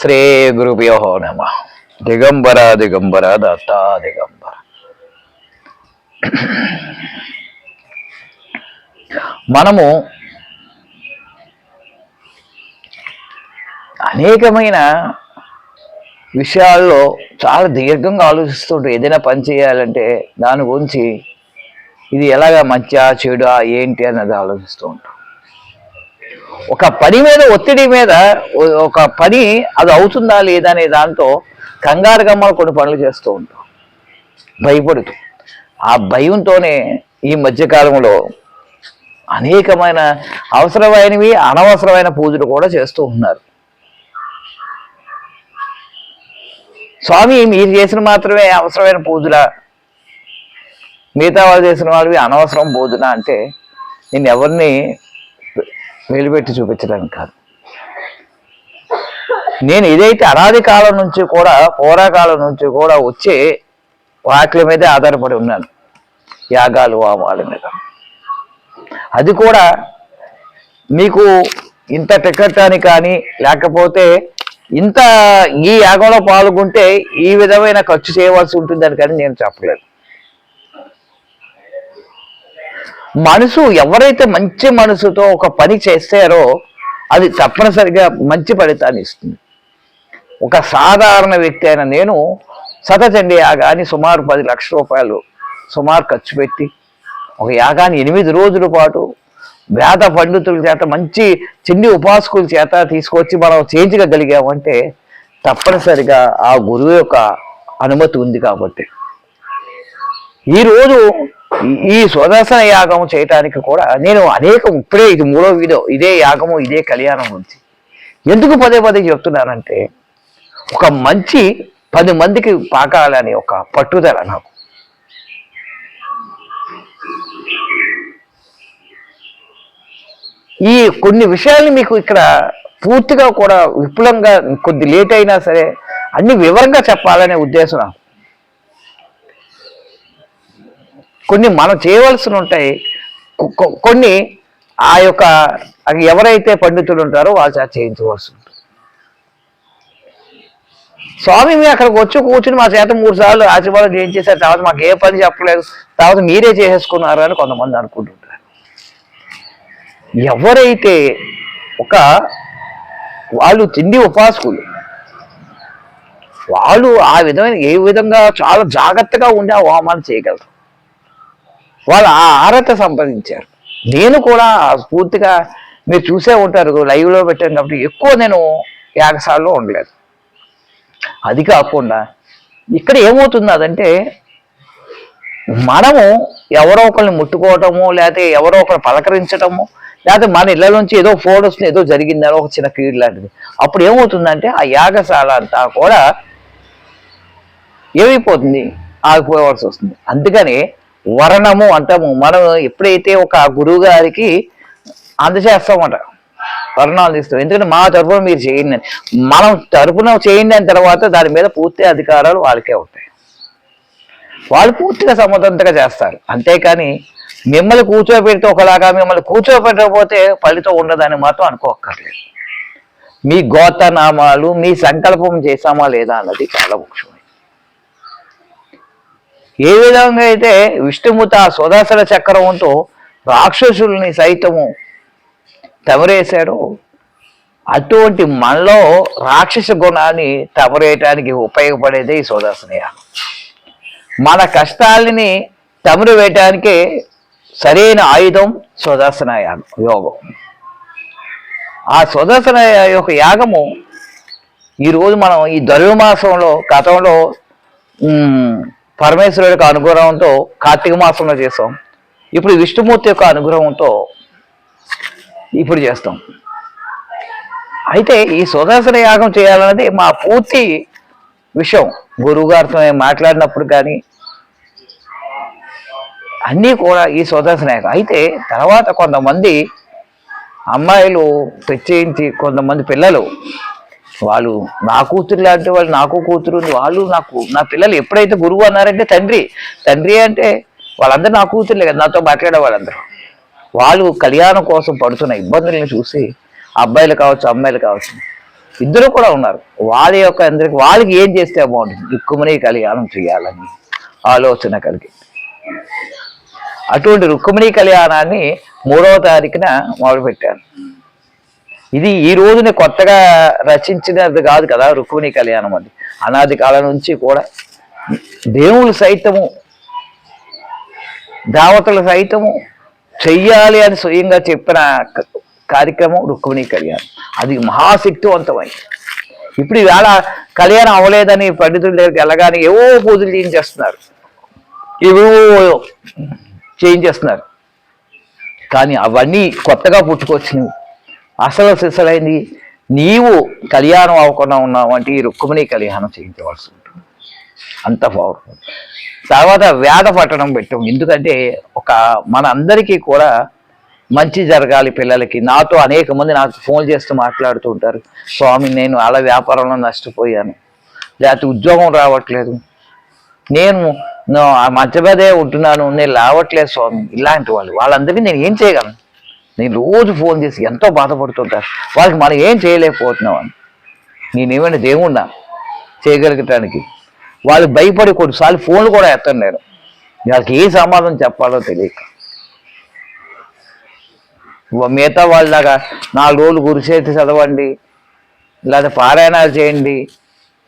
శ్రీ గురుభ్యో నమ. దిగంబర దిగంబర దత్త దిగంబర. మనము అనేకమైన విషయాల్లో చాలా దీర్ఘంగా ఆలోచిస్తుంటాం ఏదైనా పని చేయాలంటే దాని గురించి ఇది ఎలాగా మంచిగా చెడా ఏంటి అన్నది ఆలోచిస్తూ ఉంటాం. ఒక పని మీద ఒత్తిడి మీద ఒక పని అది అవుతుందా లేదా అనే దాంతో కంగారు గమ్మలు కొన్ని పనులు చేస్తూ ఉంటాం. భయపడుతూ. ఆ భయంతోనే ఈ మధ్యకాలంలో అనేకమైన అవసరమైనవి అనవసరమైన పూజలు కూడా చేస్తూ ఉన్నారు. స్వామి మీరు చేసిన మాత్రమే అవసరమైన పూజల? మిగతా వాళ్ళు చేసిన వాళ్ళవి అనవసరం పూజన అంటే నేను ఎవరిని వెలిపెట్టి చూపించడానికి కాదు. నేను ఏదైతే అనాది కాలం నుంచి కూడా పోరాకాలం నుంచి కూడా వచ్చే వాటి మీదే ఆధారపడి ఉన్నాను. యాగాలు వామాల మీద. అది కూడా మీకు ఇంత టికెట్ అని కానీ లేకపోతే ఇంత ఈ యాగంలో పాల్గొంటే ఈ విధమైన ఖర్చు చేయవలసి ఉంటుందని కానీ నేను చెప్పలేదు. మనసు ఎవరైతే మంచి మనసుతో ఒక పని చేస్తారో అది తప్పనిసరిగా మంచి ఫలితాన్ని ఇస్తుంది. ఒక సాధారణ వ్యక్తి అయిన నేను సతచండి యాగాన్ని సుమారు పది లక్షల రూపాయలు సుమారు ఖర్చు పెట్టి ఒక యాగాన్ని ఎనిమిది రోజుల పాటు వేద పండితుల చేత మంచి చిన్ని ఉపాసకుల చేత తీసుకొచ్చి మనం చేయించగలిగామంటే తప్పనిసరిగా ఆ గురువు యొక్క అనుమతి ఉంది కాబట్టి. ఈరోజు ఈ- ఈ స్వదర్శన యాగం చేయటానికి కూడా నేను అనేకం ఇప్పుడే ఇది మూడో వీడియో ఇదే యాగము ఇదే కళ్యాణం గురించి ఎందుకు పదే పదే చెప్తున్నానంటే ఒక మంచి పది మందికి పాకాలని ఒక పట్టుదల నాకు. ఈ కొన్ని విషయాల్ని మీకు ఇక్కడ పూర్తిగా కూడా విపులంగా కొద్ది లేట్ అయినా సరే అన్ని వివరంగా చెప్పాలనే ఉద్దేశం నాకు. కొన్ని మనం చేయవలసిన ఉంటాయి. కొన్ని ఆ యొక్క ఎవరైతే పండితులు ఉంటారో వాళ్ళు చేయించవలసి ఉంటుంది. స్వామి మీ అక్కడికి వచ్చి కూర్చుని మా చేత మూడు సార్లు ఆశీర్వాదం చేయించేసారు తర్వాత మాకు ఏ పని చెప్పలేదు తర్వాత మీరే చేసేసుకున్నారు అని కొంతమంది అనుకుంటుంటారు. ఎవరైతే ఒక వాళ్ళు తిండి ఉపాసకులు వాళ్ళు ఆ విధమైన ఏ విధంగా చాలా జాగ్రత్తగా ఉండి ఆ హోమాలు చేయగలరు. వాళ్ళు ఆ అర్హత సంపాదించారు. నేను కూడా పూర్తిగా మీరు చూసే ఉంటారు లైవ్లో పెట్టాను కాబట్టి ఎక్కువ నేను యాగశాలలో ఉండలేదు. అది కాకుండా ఇక్కడ ఏమవుతుంది అదంటే మనము ఎవరో ఒకరిని ముట్టుకోవటము లేకపోతే ఎవరో ఒకరు పలకరించటము లేకపోతే మన ఇళ్ళ నుంచి ఏదో ఫోటోస్ ఏదో జరిగిందని ఒక చిన్న కీడు లాంటిది. అప్పుడు ఏమవుతుందంటే ఆ యాగశాల అంతా కూడా ఏమైపోతుంది? ఆగిపోవాల్సి వస్తుంది. అందుకని వరణము అంటాము. మనం ఎప్పుడైతే ఒక గురువు గారికి అందజేస్తామట వరణాలు తీస్తాం. ఎందుకంటే మా తరపున మీరు చేయండి అని. మనం తరపున చేయండి అని తర్వాత దాని మీద పూర్తి అధికారాలు వాళ్ళకే ఉంటాయి. వాళ్ళు పూర్తిగా సమర్థంతగా చేస్తారు. అంతేకాని మిమ్మల్ని కూర్చోబెడితే ఒకలాగా మిమ్మల్ని కూర్చోబెట్టకపోతే ఫలితం ఉండదని మాత్రం అనుకోక్కర్లేదు. మీ గోతనామాలు మీ సంకల్పం చేశామా లేదా అన్నది చాలా ముఖ్యమైనది. ఏ విధంగా అయితే విష్ణుమూర్తి ఆ సుదర్శన చక్రంతో రాక్షసుల్ని సైతము తమరేశాడో అటువంటి మనలో రాక్షస గుణాన్ని తమరేయటానికి ఉపయోగపడేదే ఈ సుదర్శన మన కష్టాలని తమరు వేయటానికి సరైన ఆయుధం సుదర్శన యోగం. ఆ సుదర్శన యొక్క యాగము ఈరోజు మనం ఈ ధనుర్మాసంలో గతంలో పరమేశ్వరుడు యొక్క అనుగ్రహంతో కార్తీక మాసంలో చేస్తాం. ఇప్పుడు విష్ణుమూర్తి యొక్క అనుగ్రహంతో ఇప్పుడు చేస్తాం. అయితే ఈ సుదర్శన యాగం చేయాలన్నది మా పూర్తి విషయం. గురువుగారితో నేను మాట్లాడినప్పుడు కానీ అన్నీ కూడా ఈ సుదర్శన యాగం. అయితే తర్వాత కొంతమంది అమ్మాయిలు ప్రత్యేకించి కొంతమంది పిల్లలు వాళ్ళు నా కూతురు లాంటి వాళ్ళు నాకు కూతురు ఉంది. వాళ్ళు నాకు నా పిల్లలు ఎప్పుడైతే గురువు అన్నారంటే తండ్రి. తండ్రి అంటే వాళ్ళందరూ నా కూతురులే కదా నాతో మాట్లాడే వాళ్ళందరూ. వాళ్ళు కళ్యాణం కోసం పడుతున్న ఇబ్బందులను చూసి అబ్బాయిలు కావచ్చు అమ్మాయిలు కావచ్చు ఇద్దరు కూడా ఉన్నారు. వాళ్ళ యొక్క అందరికి వాళ్ళకి ఏం చేస్తే బాగుంటుంది? రుక్కుమని కళ్యాణం చేయాలని ఆలోచన కలిగి అటువంటి రుక్కుమణి కళ్యాణాన్ని మూడవ తారీఖున మొదలుపెట్టాను ఇది ఈ రోజున కొత్తగా రచించినది కాదు కదా రుక్మిణి కళ్యాణం అది. అనాది కాలం నుంచి కూడా దేవుళ్ళు సైతము దేవతలు సైతము చెయ్యాలి అని స్వయంగా చెప్పిన కార్యక్రమం రుక్మిణి కళ్యాణం. అది మహాశక్తివంతమైంది. ఇప్పుడు ఈవేళ కళ్యాణం అవ్వలేదని పండితుల దగ్గరికి వెళ్ళగానే ఏవో పూజలు చేయించేస్తున్నారు. ఏవో చేయించేస్తున్నారు. కానీ అవన్నీ కొత్తగా పుట్టుకొచ్చినవి. అసలు సిసలైంది. నీవు కళ్యాణం అవ్వకుండా ఉన్నావు అంటే ఈ రుక్మిణి కళ్యాణం చేయించవలసి ఉంటుంది. అంత పవర్ఫుల్ తర్వాత వేద పట్టణం పెట్టాం. ఎందుకంటే ఒక మన అందరికీ కూడా మంచి జరగాలి పిల్లలకి. నాతో అనేక మంది నాకు ఫోన్ చేస్తూ మాట్లాడుతూ ఉంటారు. స్వామి నేను అలా వ్యాపారంలో నష్టపోయాను. లేకపోతే ఉద్యోగం రావట్లేదు. నేను ఆ మధ్యపదే ఉంటున్నాను. నేను రావట్లేదు స్వామి. ఇలాంటి వాళ్ళు. వాళ్ళందరికీ నేను ఏం చేయగలను? నేను రోజు ఫోన్ చేసి ఎంతో బాధపడుతుంటారు వాళ్ళకి మనం ఏం చేయలేకపోతున్నాం అని. నేనేమైనా దేవుణ్ణా? చేయగలగటానికి. వాళ్ళు భయపడి కొన్నిసార్లు ఫోన్లు కూడా ఎత్తాను నేను. వాళ్ళకి ఏ సమాధానం చెప్పాలో తెలియక. మిగతా వాళ్ళలాగా నాలుగు రోజులు గురిసేతి చదవండి. లేదా పారాయణాలు చేయండి.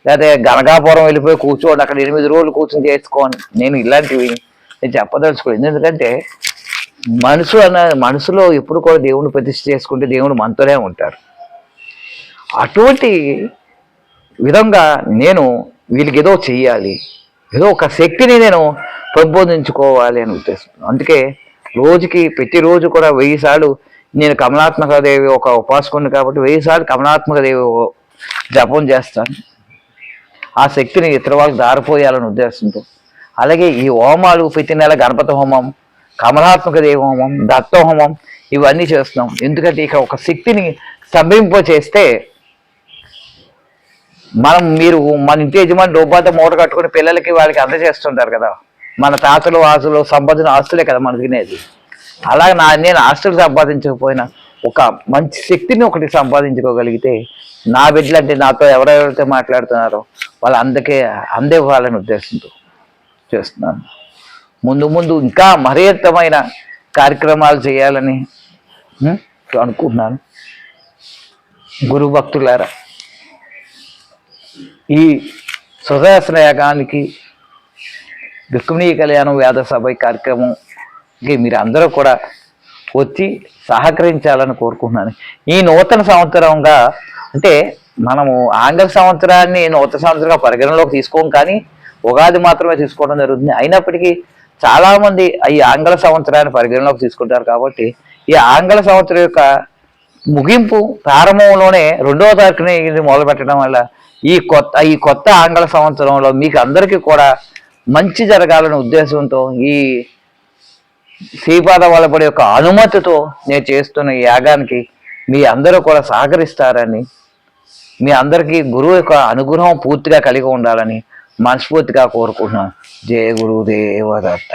లేకపోతే గనకాపురం వెళ్ళిపోయి కూర్చోండి. అక్కడ ఎనిమిది రోజులు కూర్చొని చేసుకోండి. నేను ఇలాంటివి నేను చెప్పదలుచుకోలేదు. ఎందుకంటే మనసు అన్న మనసులో ఎప్పుడు కూడా దేవుని ప్రతిష్ఠ చేసుకుంటే దేవుడు మనతోనే ఉంటారు అటువంటి విధంగా నేను వీళ్ళకి ఏదో చెయ్యాలి. ఏదో ఒక శక్తిని నేను ప్రబోధించుకోవాలి అని ఉద్దేశం అందుకే రోజుకి ప్రతిరోజు కూడా వెయ్యి సార్లు నేను కమలాత్మక దేవి ఒక ఉపాసకుని కాబట్టి వెయ్యి సార్లు కమలాత్మక దేవి జపం చేస్తాను. ఆ శక్తిని ఇతర వాళ్ళకి దారిపోయాలని ఉద్దేశంతో. అలాగే ఈ హోమాలు ప్రతి నెల గణపతి హోమం కమలాత్మక దేవహోమం హోమం హోమం ఇవన్నీ చేస్తున్నాం. ఎందుకంటే ఇక ఒక శక్తిని స్తంభింప చేస్తే మనం మీరు మన ఇంటి యజమాని రూపాయలతో మూట కట్టుకుని పిల్లలకి వాళ్ళకి అందజేస్తుంటారు కదా. మన తాతలు ఆస్తులు సంపాదించిన ఆస్తులే కదా మనకు తినేది. అలాగే నా నేను ఆస్తులు సంపాదించకపోయినా ఒక మంచి శక్తిని ఒకటి సంపాదించుకోగలిగితే నా బిడ్డలు అంటే నాతో ఎవరెవరైతే మాట్లాడుతున్నారో వాళ్ళు అందుకే అందే వాళ్ళని ఉద్దేశంతో చేస్తున్నాను. ముందు ముందు ఇంకా మరింతమైన కార్యక్రమాలు చేయాలని అనుకుంటున్నాను. గురు భక్తులారా ఈ సుదర్శన యాగానికి రుక్మిణీ కళ్యాణం వేద సభ కార్యక్రమంకి మీరు అందరూ కూడా వచ్చి సహకరించాలని కోరుకుంటున్నాను. ఈ నూతన సంవత్సరంగా అంటే మనము ఆంగ్ల సంవత్సరాన్ని నూతన సంవత్సరంగా పరిగణలోకి తీసుకోం కానీ ఉగాది మాత్రమే తీసుకోవడం జరుగుతుంది. అయినప్పటికీ చాలామంది ఈ ఆంగ్ల సంవత్సరాన్ని పరిగణలోకి తీసుకుంటారు కాబట్టి ఈ ఆంగ్ల సంవత్సరం యొక్క ముగింపు ప్రారంభంలోనే రెండవ తారీఖునే ఇది మొదలు పెట్టడం వల్ల ఈ కొత్త ఈ కొత్త ఆంగ్ల సంవత్సరంలో మీకు అందరికీ కూడా మంచి జరగాలనే ఉద్దేశంతో ఈ శ్రీపాద వల్లపడి యొక్క అనుమతితో నేను చేస్తున్న ఈ యాగానికి మీ అందరూ కూడా సహకరిస్తారని మీ అందరికీ గురువు యొక్క అనుగ్రహం పూర్తిగా కలిగి ఉండాలని మనస్ఫూర్తిగా కోరుకుంటున్నాను జయ గురుదేవ దత్త